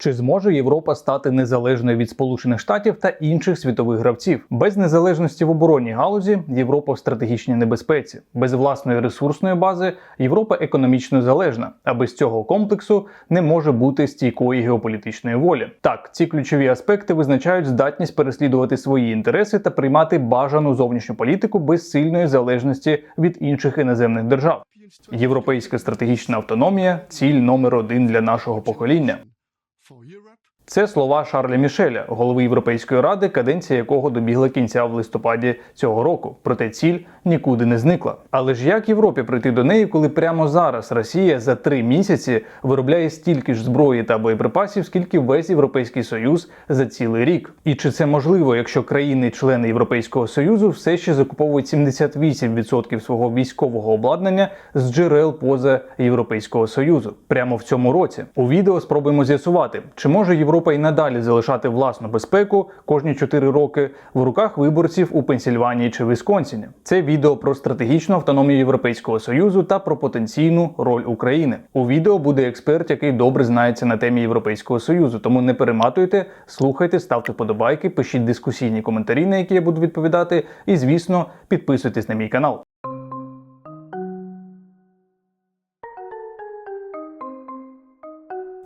Чи зможе Європа стати незалежною від Сполучених Штатів та інших світових гравців? Без незалежності в оборонній галузі Європа в стратегічній небезпеці. Без власної ресурсної бази Європа економічно залежна, а без цього комплексу не може бути стійкої геополітичної волі. Так, ці ключові аспекти визначають здатність переслідувати свої інтереси та приймати бажану зовнішню політику без сильної залежності від інших іноземних держав. Європейська стратегічна автономія ціль номер один для нашого покоління. for you. Це слова Шарля Мішеля, голови Європейської ради, каденція якого добігла кінця в листопаді цього року. Проте ціль нікуди не зникла. Але ж як Європі прийти до неї, коли прямо зараз Росія за три місяці виробляє стільки ж зброї та боєприпасів, скільки весь європейський союз за цілий рік? І чи це можливо, якщо країни-члени Європейського союзу все ще закуповують 78% свого військового обладнання з джерел поза Європейського союзу прямо в цьому році? У відео спробуємо з'ясувати, чи може Європа і надалі залишати власну безпеку кожні 4 роки в руках виборців у Пенсільванії чи Вісконсіні. Це відео про стратегічну автономію Європейського союзу та про потенційну роль України. У відео буде експерт, який добре знається на темі Європейського союзу. Тому не перематуйте, слухайте, ставте подобайки, пишіть дискусійні коментарі, на які я буду відповідати. І звісно, підписуйтесь на мій канал.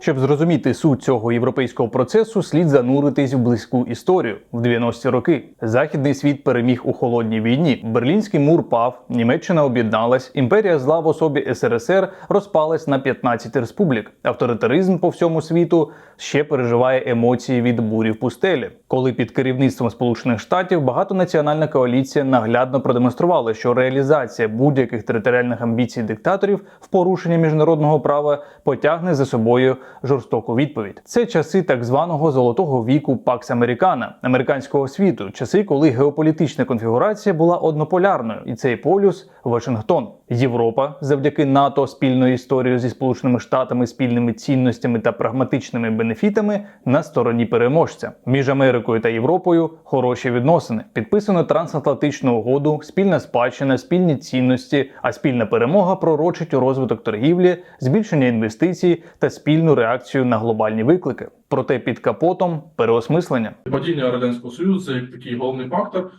Щоб зрозуміти суть цього європейського процесу, слід зануритись в близьку історію в 90-ті роки. Західний світ переміг у холодній війні. Берлінський мур пав, Німеччина об'єдналась, імперія зла в особі СРСР розпалась на 15 республік. Авторитаризм по всьому світу ще переживає емоції від бурі в пустелі, коли під керівництвом Сполучених Штатів багатонаціональна коаліція наглядно продемонструвала, що реалізація будь-яких територіальних амбіцій диктаторів в порушення міжнародного права потягне за собою жорстоку відповідь. Це часи так званого золотого віку Пакс Американа, американського світу, часи, коли геополітична конфігурація була однополярною, і цей полюс Вашингтон. Європа завдяки НАТО, спільною історією зі Сполученими Штатами, спільними цінностями та прагматичними бенефітами на стороні переможця. Між Америкою та Європою хороші відносини. Підписано трансатлантичну угоду, спільна спадщина, спільні цінності, а спільна перемога пророчить у розвиток торгівлі, збільшення інвестицій та спільну реакцію на глобальні виклики. Проте під капотом переосмислення. Падіння Радянського Союзу це як такий головний фактор.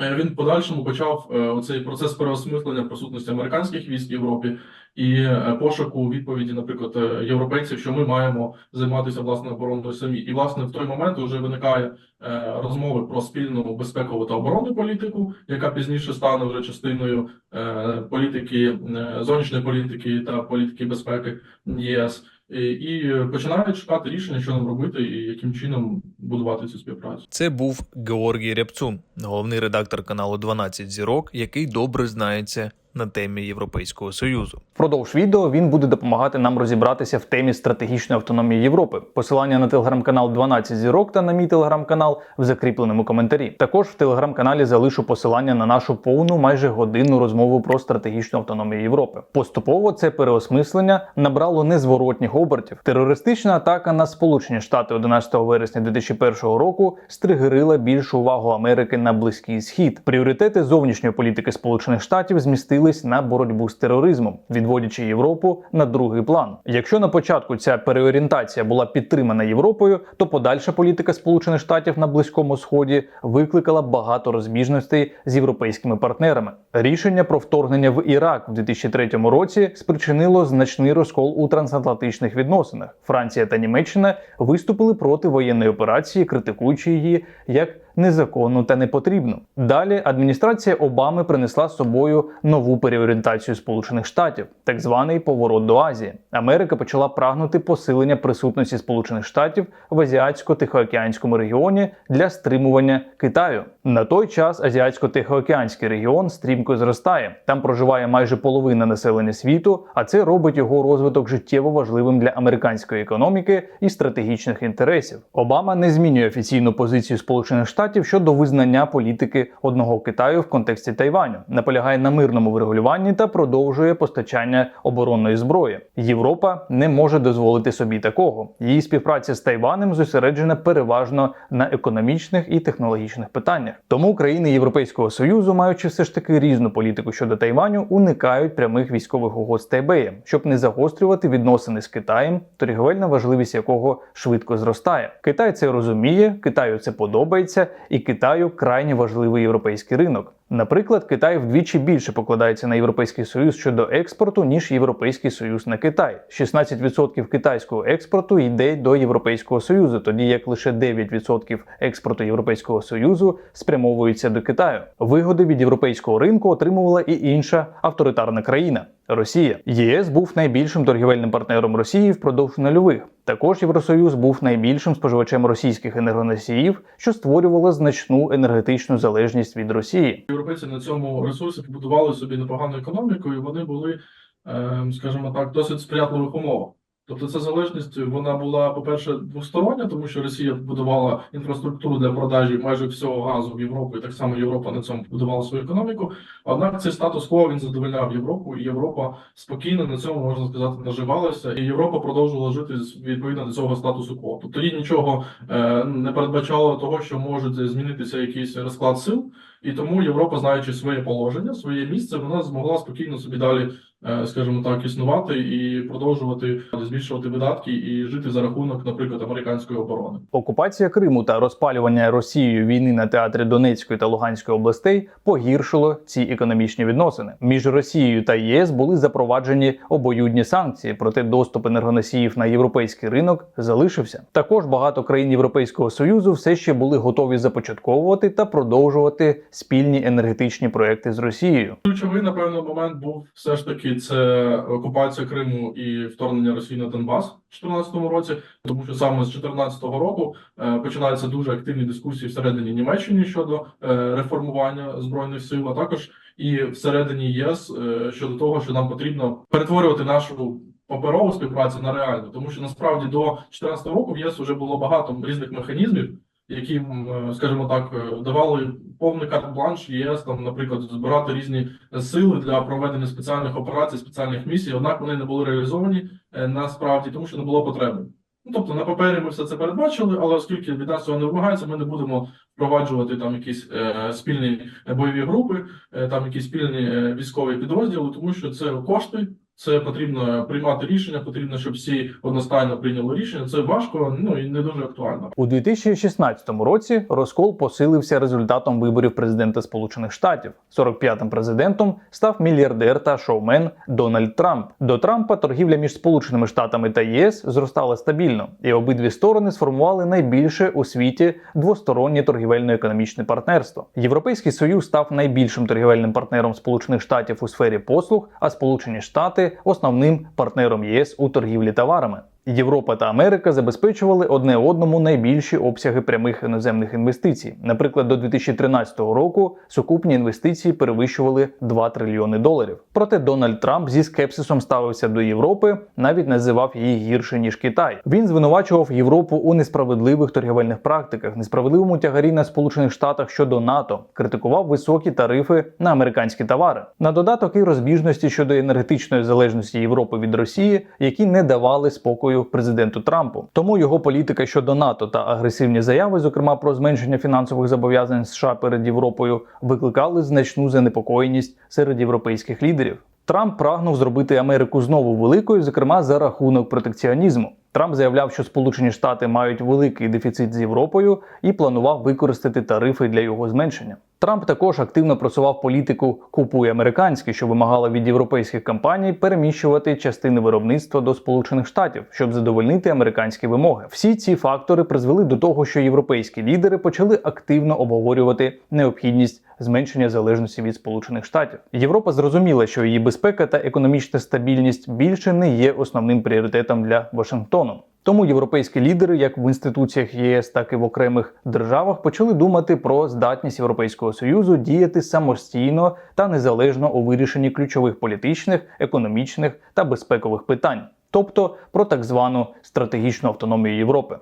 Е, Він подальшому почав е, оцей процес переосмислення присутності американських військ в Європі і е, пошуку відповіді, наприклад, європейців, що ми маємо займатися власною обороною самі. І власне в той момент вже виникає розмови про спільну безпекову та оборонну політику, яка пізніше стане вже частиною політики зовнішньої політики та політики безпеки ЄС. І, і починають шукати рішення, що нам робити і яким чином будувати цю співпрацю. Це був Георгій Рябцун, головний редактор каналу 12 зірок, який добре знається на темі Європейського союзу. Впродовж відео він буде допомагати нам розібратися в темі стратегічної автономії Європи. Посилання на телеграм-канал 12 зірок та на мій телеграм-канал в закріпленому коментарі. Також в телеграм-каналі залишу посилання на нашу повну майже годинну розмову про стратегічну автономію Європи. Поступово це переосмислення набрало незворотніх обертів. Терористична атака на Сполучені Штати 11 вересня 2001 року стригерила більшу увагу Америки на Близький Схід. Пріоритети зовнішньої політики Сполучених Штатів змістились на боротьбу з тероризмом, відводячи Європу на другий план. Якщо на початку ця переорієнтація була підтримана Європою, то подальша політика Сполучених Штатів на Близькому Сході викликала багато розбіжностей з європейськими партнерами. Рішення про вторгнення в Ірак в 2003 році спричинило значний розкол у трансатлантичних відносинах. Франція та Німеччина виступили проти воєнної операції, критикуючи її як незаконну та непотрібну. Далі адміністрація Обами принесла з собою нову переорієнтацію Сполучених Штатів, так званий поворот до Азії. Америка почала прагнути посилення присутності Сполучених Штатів в азіатсько-тихоокеанському регіоні для стримування Китаю. На той час азіатсько-тихоокеанський регіон стрімко зростає. Там проживає майже половина населення світу, а це робить його розвиток життєво важливим для американської економіки і стратегічних інтересів. Обама не змінює офіційну позицію Сполучених Штатів Штатів щодо визнання політики одного Китаю в контексті Тайваню, наполягає на мирному врегулюванні та продовжує постачання оборонної зброї. Європа не може дозволити собі такого. Її співпраця з Тайванем зосереджена переважно на економічних і технологічних питаннях. Тому країни Європейського союзу, маючи все ж таки різну політику щодо Тайваню, уникають прямих військових угод з Тайбеєм, щоб не загострювати відносини з Китаєм, торгівельна важливість якого швидко зростає. Китай це розуміє, Китаю це подобається, і Китаю крайне важливий європейський ринок. Наприклад, Китай вдвічі більше покладається на європейський союз щодо експорту, ніж Європейський Союз на Китай. 16% китайського експорту йде до Європейського союзу, тоді як лише 9% експорту Європейського союзу спрямовується до Китаю. Вигоди від європейського ринку отримувала і інша авторитарна країна. Росія ЄС був найбільшим торгівельним партнером Росії впродовж нульових. Також Євросоюз був найбільшим споживачем російських енергоносіїв, що створювало значну енергетичну залежність від Росії. Європейці на цьому ресурсі побудували собі непогану економіку, і вони були, ем, скажімо так, досить сприятливих умовах. Тобто ця залежність вона була, по-перше, двостороння, тому що Росія будувала інфраструктуру для продажі майже всього газу в Європу, і так само Європа на цьому будувала свою економіку. Однак цей статус-кво він задовольняв Європу, і Європа спокійно на цьому можна сказати наживалася, і Європа продовжувала жити відповідно до цього статусу-кво. Тобто тоді нічого е, не передбачало того, що може змінитися якийсь розклад сил. І тому Європа, знаючи своє положення, своє місце, вона змогла спокійно собі далі, скажімо так, існувати і продовжувати збільшувати видатки і жити за рахунок, наприклад, американської оборони. Окупація Криму та розпалювання Росією війни на театрі Донецької та Луганської областей погіршило ці економічні відносини. Між Росією та ЄС були запроваджені обоюдні санкції, проте доступ енергоносіїв на європейський ринок залишився. Також багато країн Європейського союзу все ще були готові започатковувати та продовжувати спільні енергетичні проекти з Росією. Ключовий, напевно, момент був все ж таки це окупація Криму і вторгнення Росії на Донбас у 2014 році, тому що саме з 2014 року е, починаються дуже активні дискусії всередині Німеччини щодо е, реформування збройних сил, а також і всередині єС е, щодо того, що нам потрібно перетворювати нашу паперову співпрацю на реальну, тому що насправді до 2014 року в ЄС вже було багато різних механізмів, які, е, скажімо так, е, давали повний карт-бланш ЄС, там, наприклад, збирати різні сили для проведення спеціальних операцій, спеціальних місій, однак вони не були реалізовані е, насправді, тому що не було потреби. Ну, тобто на папері ми все це передбачили, але оскільки від нас цього не вимагається, ми не будемо впроваджувати там якісь е, спільні бойові групи, е, там якісь спільні е, військові підрозділи, тому що це кошти. Це потрібно приймати рішення, потрібно, щоб всі одностайно прийняли рішення. Це важко, ну і не дуже актуально. У 2016 році розкол посилився результатом виборів президента Сполучених Штатів. 45-м президентом став мільярдер та шоумен Дональд Трамп. До Трампа торгівля між Сполученими Штатами та ЄС зростала стабільно, і обидві сторони сформували найбільше у світі двостороннє торгівельно-економічне партнерство. Європейський союз став найбільшим торгівельним партнером Сполучених Штатів у сфері послуг, а Сполучені Штати основним партнером ЄС у торгівлі товарами. Європа та Америка забезпечували одне одному найбільші обсяги прямих іноземних інвестицій. Наприклад, до 2013 року сукупні інвестиції перевищували 2 трильйони доларів. Проте Дональд Трамп зі скепсисом ставився до Європи, навіть називав її гірше ніж Китай. Він звинувачував Європу у несправедливих торгівельних практиках, несправедливому тягарі на Сполучених Штатах щодо НАТО, критикував високі тарифи на американські товари. На додаток і розбіжності щодо енергетичної залежності Європи від Росії, які не давали спокою президенту Трампу. Тому його політика щодо НАТО та агресивні заяви, зокрема про зменшення фінансових зобов'язань США перед Європою, викликали значну занепокоєність серед європейських лідерів. Трамп прагнув зробити Америку знову великою, зокрема за рахунок протекціонізму. Трамп заявляв, що Сполучені Штати мають великий дефіцит з Європою і планував використати тарифи для його зменшення. Трамп також активно просував політику Купуй американське, що вимагала від європейських компаній переміщувати частини виробництва до Сполучених Штатів, щоб задовольнити американські вимоги. Всі ці фактори призвели до того, що європейські лідери почали активно обговорювати необхідність зменшення залежності від Сполучених Штатів. Європа зрозуміла, що її безпека та економічна стабільність більше не є основним пріоритетом для Вашингтону. Тому європейські лідери, як в інституціях ЄС, так і в окремих державах, почали думати про здатність Європейського союзу діяти самостійно та незалежно у вирішенні ключових політичних, економічних та безпекових питань, тобто про так звану стратегічну автономію Європи.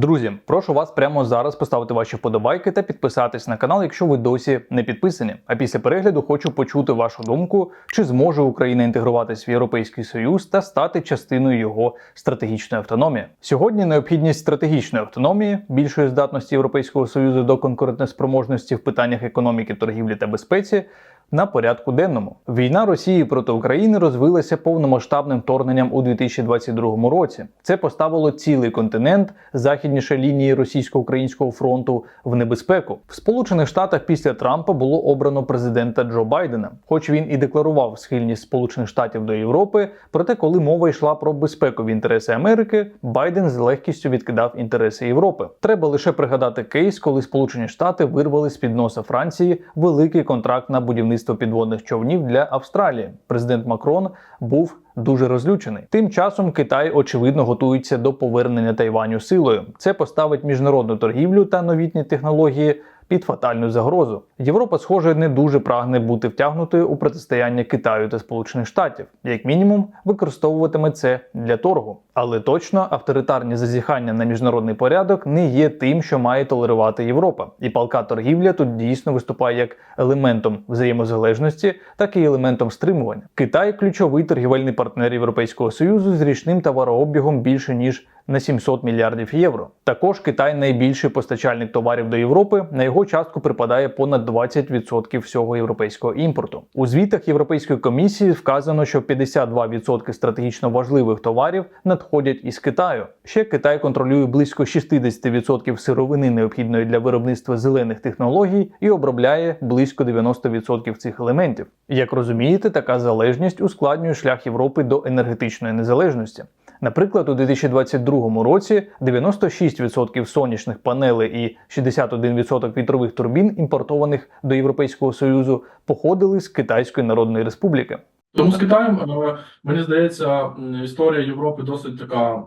Друзі, прошу вас прямо зараз поставити ваші вподобайки та підписатись на канал, якщо ви досі не підписані. А після перегляду хочу почути вашу думку, чи зможе Україна інтегруватись в Європейський Союз та стати частиною його стратегічної автономії. Сьогодні необхідність стратегічної автономії, більшої здатності Європейського Союзу до конкурентоспроможності в питаннях економіки, торгівлі та безпеці на порядку денному. Війна Росії проти України розвилася повномасштабним вторгненням у 2022 році. Це поставило цілий континент західніше лінії російсько-українського фронту в небезпеку. В Сполучених Штатах після Трампа було обрано президента Джо Байдена. Хоч він і декларував схильність Сполучених Штатів до Європи, проте, коли мова йшла про безпекові інтереси Америки, Байден з легкістю відкидав інтереси Європи. Треба лише пригадати кейс, коли Сполучені Штати вирвали з під носа Франції великий контракт на будівництво підводних човнів для Австралії. Президент Макрон був дуже розлючений. Тим часом Китай очевидно готується до повернення Тайваню силою. Це поставить міжнародну торгівлю та новітні технології. Під фатальну загрозу Європа, схоже, не дуже прагне бути втягнутою у протистояння Китаю та Сполучених Штатів, як мінімум, використовуватиме це для торгу. Але точно авторитарні зазіхання на міжнародний порядок не є тим, що має толерувати Європа. І палка торгівля тут дійсно виступає як елементом взаємозалежності, так і елементом стримування. Китай ключовий торгівельний партнер Європейського союзу з річним товарообігом більше ніж на 700 мільярдів євро. Також Китай найбільший постачальник товарів до Європи. На його частку припадає понад 20% всього європейського імпорту. У звітах Європейської комісії вказано, що 52% стратегічно важливих товарів надходять із Китаю. Ще Китай контролює близько 60% сировини, необхідної для виробництва зелених технологій, і обробляє близько 90% цих елементів. Як розумієте, така залежність ускладнює шлях Європи до енергетичної незалежності. Наприклад, у 2022 році 96% сонячних панелей і 61% вітрових турбін, імпортованих до Європейського Союзу, походили з Китайської Народної Республіки. Тому з Китаєм, е, мені здається, історія Європи досить така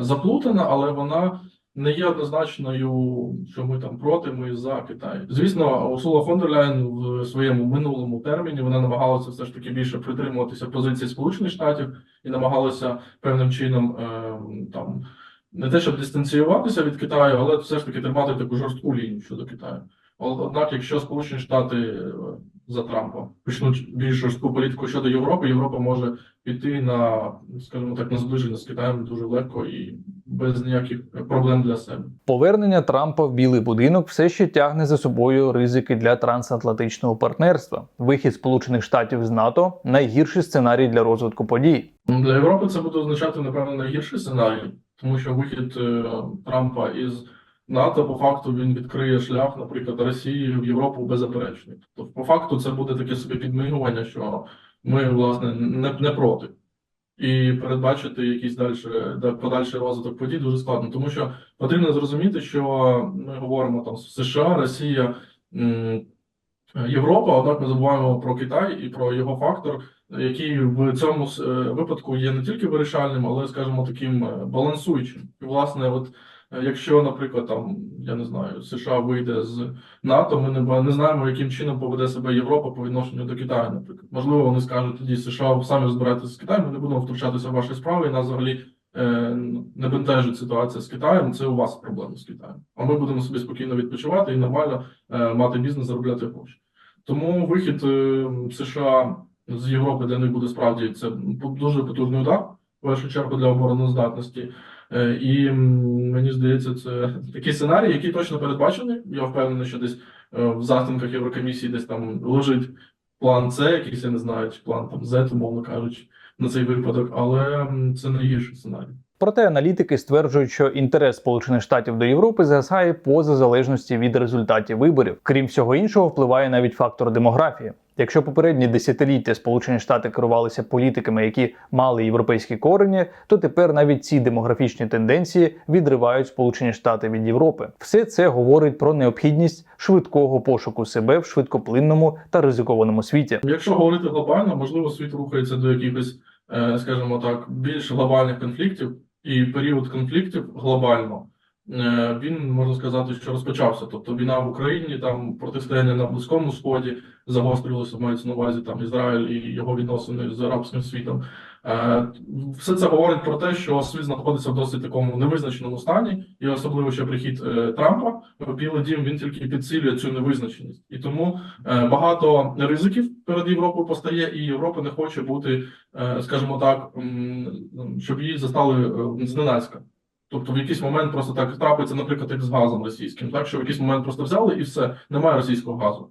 заплутана, але вона не є однозначною, що ми там проти, ми за Китай. Звісно, Урсула фон дер Ляєн в своєму минулому терміні вона намагалася все ж таки більше притримуватися позиції Сполучених Штатів і намагалася певним чином е, там не те, щоб дистанціюватися від Китаю, але все ж таки тримати таку жорстку лінію щодо Китаю. Однак, якщо Сполучені Штати е, за Трампа почнуть більш жорстку політику щодо Європи, Європа може піти на, скажімо так, на зближення з Китаєм дуже легко і без ніяких проблем для себе. Повернення Трампа в Білий будинок все ще тягне за собою ризики для трансатлантичного партнерства. Вихід Сполучених Штатів з НАТО найгірший сценарій для розвитку подій. Ну, Для Європи це буде означати, напевно, найгірший сценарій, тому що вихід е, Трампа із НАТО по факту він відкриє шлях, наприклад, Росії в Європу беззаперечний. Тобто, по факту, це буде таке собі підмигування, що ми, власне, не, не проти. І передбачити якийсь дальше, да- подальший розвиток подій дуже складно, тому що потрібно зрозуміти, що ми говоримо там США, Росія, Європа, однак ми забуваємо про Китай і про його фактор, який в цьому е, випадку є не тільки вирішальним, але, скажімо, таким е, балансуючим. І, власне, от якщо, наприклад, там я не знаю, США вийде з НАТО, ми не, не знаємо, яким чином поведе себе Європа по відношенню до Китаю. Наприклад, можливо, вони скажуть тоді США самі розбирайтеся з Китаєм, ми не будемо втручатися в ваші справи, і нас взагалі е, не бентежить ситуація з Китаєм. Це у вас проблеми з Китаєм. А ми будемо собі спокійно відпочивати і нормально е, мати бізнес, заробляти гроші. Тому вихід е, США з Європи для них буде справді це дуже потужний удар, першу чергу для обороноздатності. Е, І мені здається, це такий сценарій, який точно передбачений. Я впевнений, що десь е, в застинках Єврокомісії десь там лежить план С, якийсь, я не знаю, чи план там З, умовно кажучи, на цей випадок, але це найгірший сценарій. Проте аналітики стверджують, що інтерес Сполучених Штатів до Європи згасає поза залежності від результатів виборів. Крім всього іншого, впливає навіть фактор демографії. Якщо попередні десятиліття Сполучені Штати керувалися політиками, які мали європейські корені, то тепер навіть ці демографічні тенденції відривають Сполучені Штати від Європи. Все це говорить про необхідність швидкого пошуку себе в швидкоплинному та ризикованому світі. Якщо говорити глобально, можливо, світ рухається до якихось, е, скажімо так, більш глобальних конфліктів, і період конфліктів глобально він можна сказати, що розпочався. Тобто війна в Україні, там протистояння на Близькому Сході загострювалося, мається на увазі там Ізраїль і його відносини з арабським світом. Е, Все це говорить про те, що світ знаходиться в досить такому невизначеному стані, і особливо ще прихід е, Трампа Білий Дім він тільки підсилює цю невизначеність, і тому е, багато ризиків перед Європою постає, і Європа не хоче бути, е, скажімо так, щоб її застали е, зненацька. Тобто в якийсь момент просто так трапиться, наприклад, як з газом російським, так що в якийсь момент просто взяли і все, немає російського газу.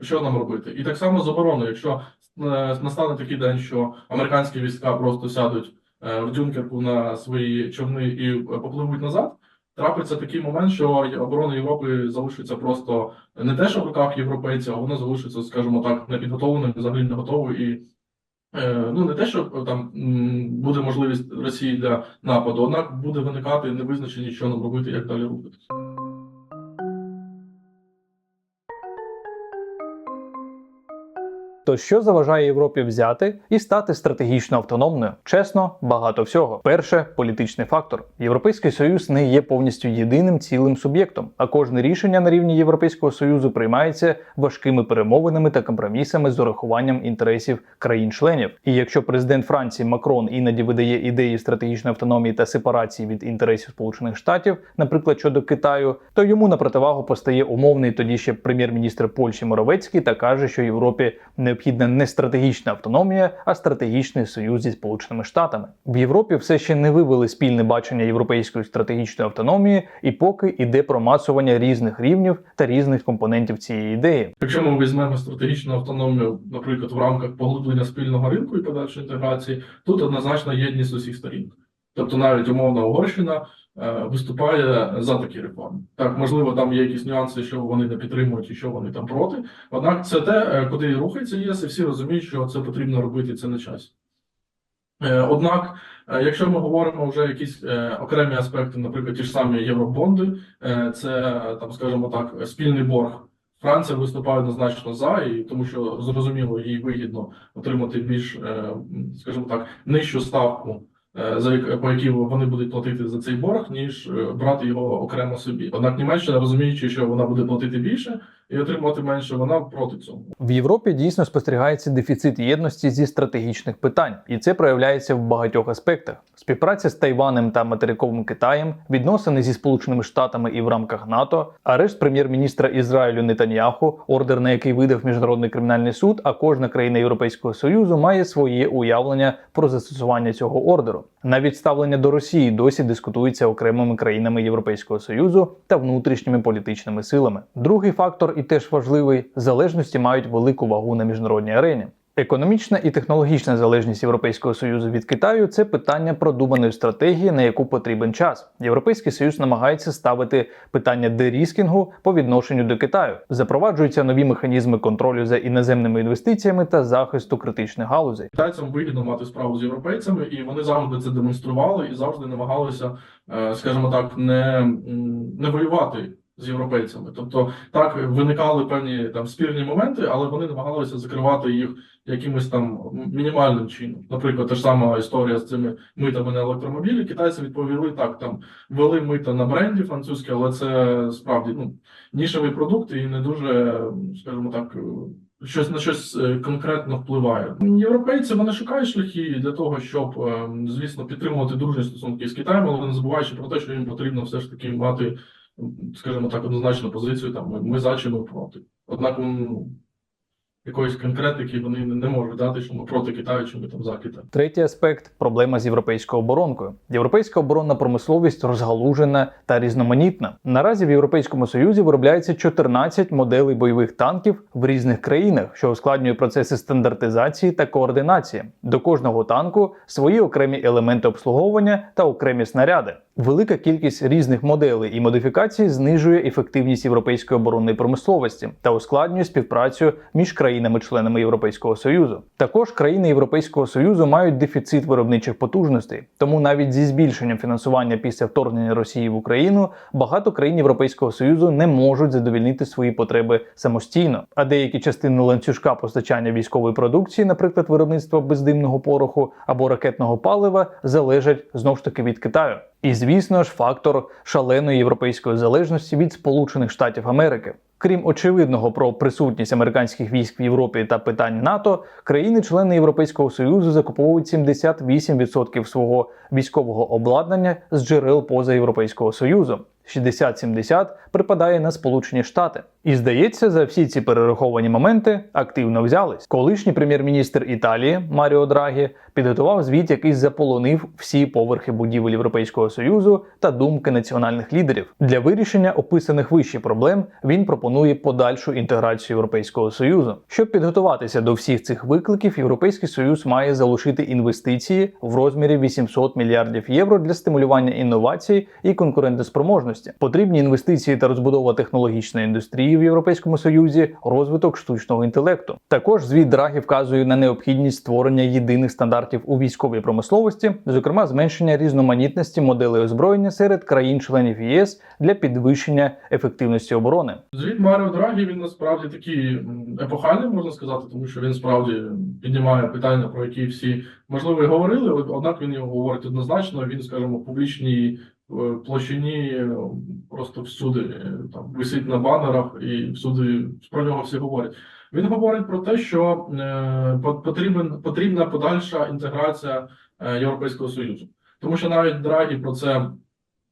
Що нам робити? І так само з. Якщо е, настане такий день, що американські війська просто сядуть е, в Дюнкерку на свої човни і е, попливуть назад, трапиться такий момент, що оборона Європи залишиться просто не те, що в руках європейців, а вона залишиться, скажімо так, непідготовленою, взагалі не готовою і. Е, Ну, не те, що там буде можливість Росії для нападу, однак буде виникати невизначеність, що нам робити, як далі рухатися. То що заважає Європі взяти і стати стратегічно автономною? Чесно, багато всього. Перше політичний фактор. Європейський союз не є повністю єдиним цілим суб'єктом, а кожне рішення на рівні Європейського союзу приймається важкими перемовинами та компромісами з урахуванням інтересів країн-членів. І якщо президент Франції Макрон іноді видає ідеї стратегічної автономії та сепарації від інтересів Сполучених Штатів, наприклад, щодо Китаю, то йому на противагу постає умовний тоді ще прем'єр-міністр Польщі Моровецький та каже, що Європі необхідна не стратегічна автономія, а стратегічний союз зі Сполученими Штатами. В Європі все ще не вивели спільне бачення європейської стратегічної автономії, і поки йде промацування різних рівнів та різних компонентів цієї ідеї. Якщо ми візьмемо стратегічну автономію, наприклад, в рамках поглиблення спільного ринку і подальшої інтеграції, тут однозначно єдність усіх сторін. Тобто навіть умовна Угорщина е, виступає за такі реформи. Так, можливо, там є якісь нюанси, що вони не підтримують і що вони там проти. Однак це те, е, куди рухається ЄС, і всі розуміють, що це потрібно робити, це на часі. Е, Однак, якщо ми говоримо вже якісь окремі аспекти, наприклад, ті ж самі євробонди, це там, скажімо так, спільний борг. Франція виступає однозначно за, і тому що зрозуміло, їй вигідно отримати більш, скажімо так, нижчу ставку, по якій вони будуть платити за цей борг, ніж е, брати його окремо собі. Однак Німеччина, розуміючи, що вона буде платити більше і отримувати менше, вона проти цього. В Європі дійсно спостерігається дефіцит єдності зі стратегічних питань, і це проявляється в багатьох аспектах: співпраця з Тайванем та материковим Китаєм, відносини зі Сполученими Штатами і в рамках НАТО, арешт прем'єр-міністра Ізраїлю Нетаньяху, ордер на який видав міжнародний кримінальний суд. А кожна країна Європейського союзу має своє уявлення про застосування цього ордеру. Навіть ставлення до Росії досі дискутується окремими країнами Європейського союзу та внутрішніми політичними силами. Другий фактор, і теж важливий, залежності мають велику вагу на міжнародній арені. Економічна і технологічна залежність Європейського союзу від Китаю це питання продуманої стратегії, на яку потрібен час. Європейський союз намагається ставити питання деріскінгу по відношенню до Китаю. Запроваджуються нові механізми контролю за іноземними інвестиціями та захисту критичних галузей. Китайцям вигідно мати справу з європейцями, і вони завжди це демонстрували і завжди намагалися, е, скажімо так, не, не воювати з європейцями. Тобто так виникали певні там спірні моменти, але вони намагалися закривати їх якимось там мінімальним чином. Наприклад, та ж сама історія з цими митами на електромобілі. Китайці відповіли так, там ввели мита на бренді французьке, але це справді ну нішевий продукт і не дуже, скажімо так. Щось на щось е, конкретно впливає. Європейці вони шукають шляхи для того, щоб, е, звісно, підтримувати дружні стосунки з Китаєм, але не забуваючи про те, що їм потрібно все ж таки мати, скажімо так, однозначну позицію. Там ми, ми за чи ми проти. Однак ну, якоїсь конкретики вони не можуть дати, що ми проти Китаю, чи ми там за Китай. Третій аспект проблема з європейською оборонкою. Європейська оборонна промисловість розгалужена та різноманітна. Наразі в Європейському Союзі виробляється 14 моделей бойових танків в різних країнах, що ускладнює процеси стандартизації та координації. До кожного танку свої окремі елементи обслуговування та окремі снаряди. Велика кількість різних моделей і модифікацій знижує ефективність європейської оборонної промисловості та ускладнює співпрацю між країнами-членами Європейського союзу. Також країни Європейського союзу мають дефіцит виробничих потужностей, тому навіть зі збільшенням фінансування після вторгнення Росії в Україну багато країн Європейського союзу не можуть задовільнити свої потреби самостійно. А деякі частини ланцюжка постачання військової продукції, наприклад, виробництва бездимного пороху або ракетного палива, залежать знов ж таки від Китаю. І звісно ж, фактор шаленої європейської залежності від Сполучених Штатів Америки. Крім очевидного про присутність американських військ в Європі та питань НАТО, країни-члени Європейського союзу закуповують 78% свого військового обладнання з джерел поза Європейського союзу. 60-70 припадає на Сполучені Штати. І здається, за всі ці перераховані моменти активно взялись. Колишній прем'єр-міністр Італії Маріо Драгі підготував звіт, який заполонив всі поверхи будівель Європейського союзу та думки національних лідерів. Для вирішення описаних вище проблем він пропонує подальшу інтеграцію Європейського союзу. Щоб підготуватися до всіх цих викликів, Європейський союз має залишити інвестиції в розмірі 800 мільярдів євро для стимулювання інновацій і конкурентоспроможності. Потрібні інвестиції та розбудова технологічної індустрії в Європейському Союзі, розвиток штучного інтелекту. Також звіт Драгі вказує на необхідність створення єдиних стандартів у військовій промисловості, зокрема зменшення різноманітності моделей озброєння серед країн-членів ЄС для підвищення ефективності оборони. Звіт Маріо Драгі він насправді такий епохальний, можна сказати, тому що він справді піднімає питання, про які всі можливо і говорили, однак він його говорить однозначно. Він, скажімо, публічній площині е, просто всюди е, там висить на банерах і всюди про нього всі говорять. Він говорить про те, що е, потрібен потрібна подальша інтеграція Європейського союзу, тому що навіть Драгі про це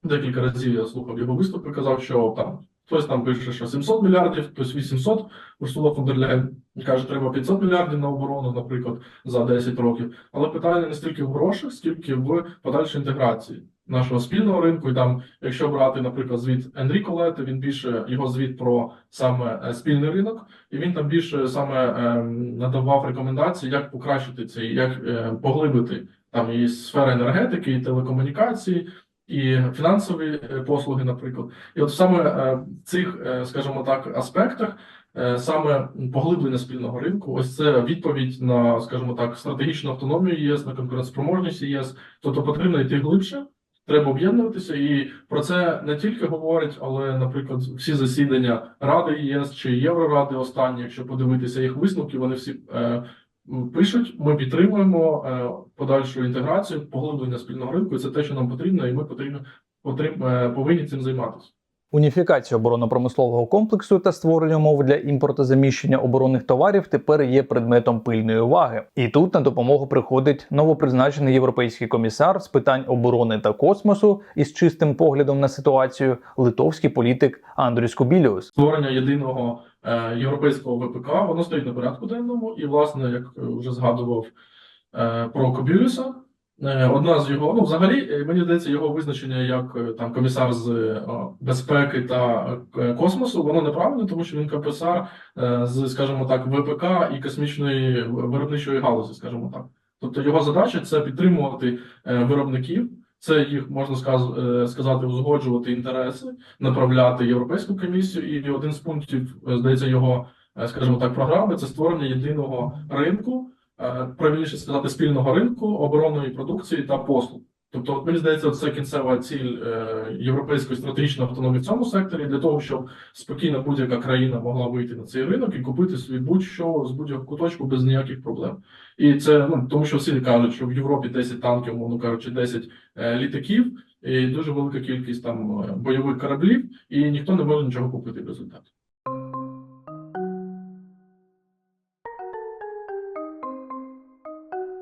декілька разів я слухав його виступи, казав, що там хтось там пише, що 700 мільярдів, хтось 800, Урсула фон дер Ляйн каже, треба 500 мільярдів на оборону, наприклад, за 10 років. Але питання не стільки в грошах, скільки в подальшій інтеграції нашого спільного ринку. І там, якщо брати, наприклад, звіт Енріко Лете, він більше його звіт про саме е, спільний ринок, і він там більше саме е, надавав рекомендації, як покращити цей, як е, поглибити там і сфера енергетики, і телекомунікації, і фінансові послуги, наприклад. І от саме в цих, скажімо так, аспектах. Саме поглиблення спільного ринку, ось це відповідь на, скажімо так, стратегічну автономію ЄС, на конкурентоспроможність ЄС. Тобто потрібно йти глибше, треба об'єднуватися, і про це не тільки говорять, але, наприклад, всі засідання Ради ЄС чи Євроради останні, якщо подивитися їх висновки, вони всі е, пишуть: ми підтримуємо е, подальшу інтеграцію, поглиблення спільного ринку. Це те, що нам потрібно, і ми потрібно потріб, е, повинні цим займатися. Уніфікація оборонно-промислового комплексу та створення умов для імпортозаміщення оборонних товарів тепер є предметом пильної уваги. І тут на допомогу приходить новопризначений європейський комісар з питань оборони та космосу із чистим поглядом на ситуацію литовський політик Андрій Скубіліус. створення єдиного е, європейського ВПК, воно стоїть на порядку денному, і, власне, як вже згадував е, про Кобілюса, одна з його, ну, взагалі, е, мені здається, його визначення як е, там комісар з е, безпеки та е, космосу, воно неправильне, тому що він комісар е, з, скажімо так, ВПК і космічної виробничої галузі, скажімо так. Тобто його задача це підтримувати е, виробників. Це їх можна е, сказати, узгоджувати інтереси, направляти Європейську комісію, і один з пунктів, е, здається, його, е, скажімо так, програми це створення єдиного ринку, е, правильніше сказати, спільного ринку оборонної продукції та послуг. Тобто, от мені здається, це кінцева ціль е, європейської стратегічної автономії в цьому секторі для того, щоб спокійно будь-яка країна могла вийти на цей ринок і купити собі будь-що з будь-якого куточку без ніяких проблем. І це ну тому, що всі кажуть, що в Європі 10 танків, умовно кажучи, 10 е, літаків і дуже велика кількість там е, бойових кораблів, і ніхто не може нічого купити в результаті.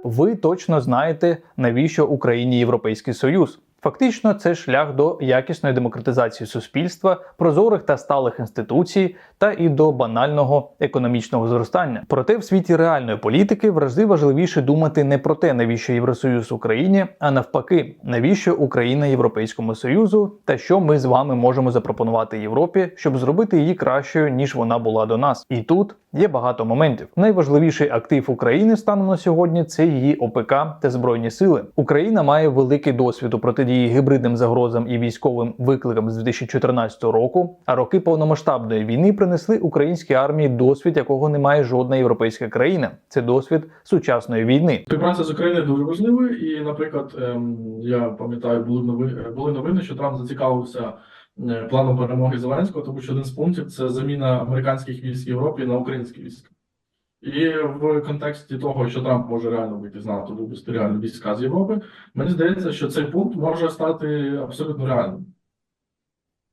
Ви точно знаєте, навіщо Україні Європейський Союз. Фактично, це шлях до якісної демократизації суспільства, прозорих та сталих інституцій та і до банального економічного зростання. Проте в світі реальної політики завжди важливіше думати не про те, навіщо Євросоюз Україні, а навпаки, навіщо Україна Європейському Союзу та що ми з вами можемо запропонувати Європі, щоб зробити її кращою ніж вона була до нас. І тут є багато моментів. Найважливіший актив України станом на сьогодні це її ОПК та збройні сили. Україна має великий досвід у протидії гібридним загрозам і військовим викликам з 2014 року. А роки повномасштабної війни принесли українській армії досвід, якого не має жодна європейська країна. Це досвід сучасної війни. Співпраця з Україною дуже важливою, і, наприклад, ем, я пам'ятаю, були новини, були новини, що Трамп зацікавився е, планом перемоги Зеленського, тому що один з пунктів це заміна американських військ Європі на українські війська. І в контексті того, що Трамп може реально вийти з НАТО, вивести реально війська з Європи, мені здається, що цей пункт може стати абсолютно реальним.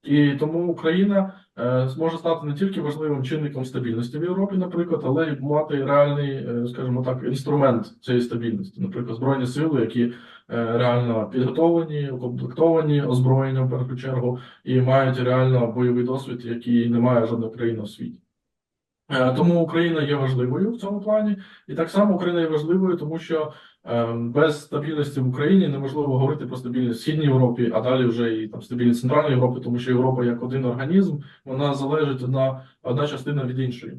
І тому Україна е, зможе стати не тільки важливим чинником стабільності в Європі, наприклад, але й мати реальний, е, скажімо так, інструмент цієї стабільності, наприклад, збройні сили, які е, реально підготовлені, укомплектовані озброєнням в першу чергу, і мають реально бойовий досвід, який не має жодна країна в світі. Е, Тому Україна є важливою в цьому плані, і так само Україна є важливою, тому що е, без стабільності в Україні неможливо говорити про стабільність в Східній Європі, а далі вже і там стабільність Центральної Європи, тому що Європа як один організм, вона залежить одна, одна частина від іншої.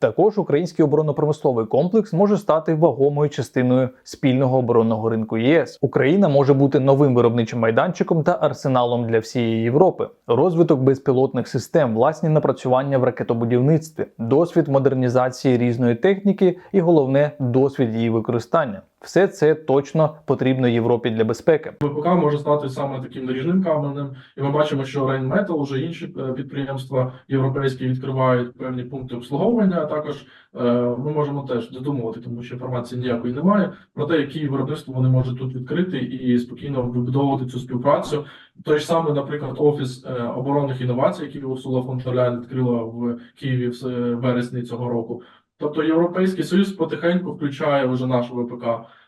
Також український оборонно-промисловий комплекс може стати вагомою частиною спільного оборонного ринку ЄС. Україна може бути новим виробничим майданчиком та арсеналом для всієї Європи. Розвиток безпілотних систем, власні напрацювання в ракетобудівництві, досвід модернізації різної техніки і головне досвід її використання. Все це точно потрібно Європі для безпеки. ВПК може стати саме таким наріжним каменем, і ми бачимо, що Rheinmetall, вже інші е, підприємства європейські відкривають певні пункти обслуговування. А також е, ми можемо теж додумувати, тому що інформації ніякої немає про те, які виробництва вони можуть тут відкрити і спокійно вибудовувати цю співпрацю. Той ж самий, наприклад, офіс е, оборонних інновацій, який Урсула фон дер відкрила в Києві в вересні цього року. Тобто Європейський Союз потихеньку включає вже наш ВПК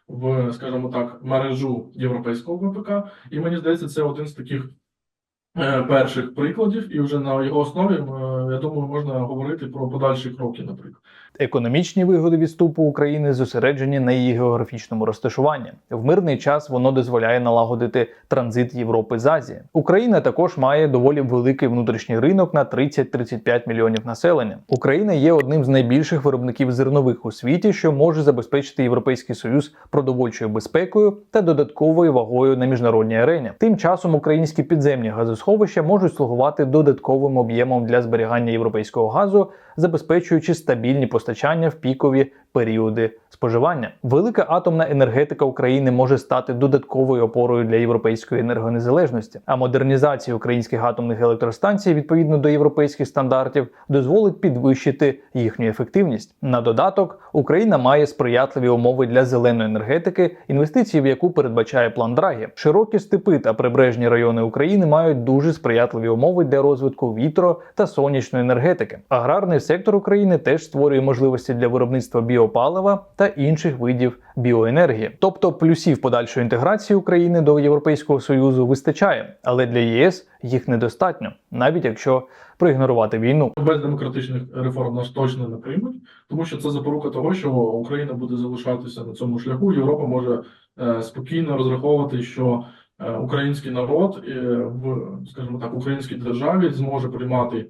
в, скажімо так, мережу європейського ВПК, і мені здається, це один з таких е, перших прикладів, і вже на його основі, е, я думаю, можна говорити про подальші кроки, наприклад. Економічні вигоди відступу України зосереджені на її географічному розташуванні. В мирний час воно дозволяє налагодити транзит Європи з Азії. Україна також має доволі великий внутрішній ринок на 30-35 мільйонів населення. Україна є одним з найбільших виробників зернових у світі, що може забезпечити Європейський Союз продовольчою безпекою та додатковою вагою на міжнародній арені. Тим часом українські підземні газосховища можуть слугувати додатковим об'ємом для зберігання європейського газу, забезпечуючи стабільні постачання в пікові періоди споживання. Велика атомна енергетика України може стати додатковою опорою для європейської енергонезалежності. А модернізація українських атомних електростанцій відповідно до європейських стандартів дозволить підвищити їхню ефективність. На додаток Україна має сприятливі умови для зеленої енергетики, інвестиції в яку передбачає план Драгі. Широкі степи та прибережні райони України мають дуже сприятливі умови для розвитку вітро та сонячної енергетики. Аграрний сектор України теж створює можливості для виробництва біопалива та інших видів біоенергії. Тобто плюсів подальшої інтеграції України до Європейського союзу вистачає, але для ЄС їх недостатньо, навіть якщо проігнорувати війну. Без демократичних реформ нас точно не приймуть, тому що це запорука того, що Україна буде залишатися на цьому шляху. Європа може е, спокійно розраховувати, що е, український народ е, в, скажімо так, українській державі зможе приймати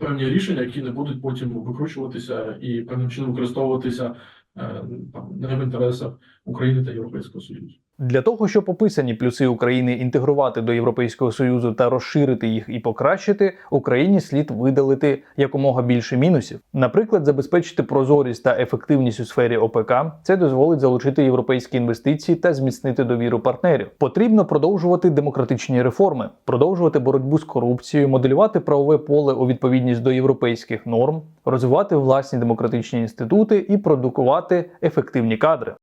певні рішення, які не будуть потім викручуватися і певним чином використовуватися е, там, не в інтересах України та Європейського Союзу. Для того, щоб описані плюси України інтегрувати до Європейського Союзу та розширити їх і покращити, Україні слід видалити якомога більше мінусів. Наприклад, забезпечити прозорість та ефективність у сфері ОПК. Це дозволить залучити європейські інвестиції та зміцнити довіру партнерів. Потрібно продовжувати демократичні реформи, продовжувати боротьбу з корупцією, моделювати правове поле у відповідність до європейських норм, розвивати власні демократичні інститути і продукувати ефективні кадри.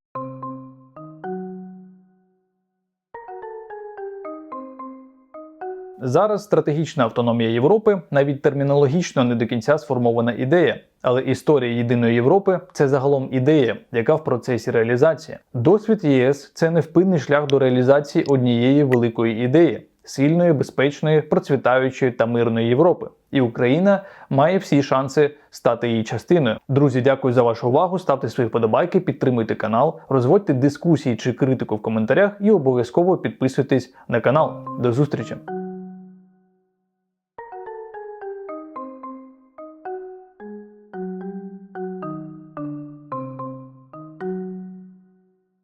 Зараз стратегічна автономія Європи навіть термінологічно не до кінця сформована ідея. Але історія єдиної Європи це загалом ідея, яка в процесі реалізації. Досвід ЄС це невпинний шлях до реалізації однієї великої ідеї сильної, безпечної, процвітаючої та мирної Європи. І Україна має всі шанси стати її частиною. Друзі, дякую за вашу увагу. Ставте свої вподобайки, підтримуйте канал, розводьте дискусії чи критику в коментарях і обов'язково підписуйтесь на канал. До зустрічі!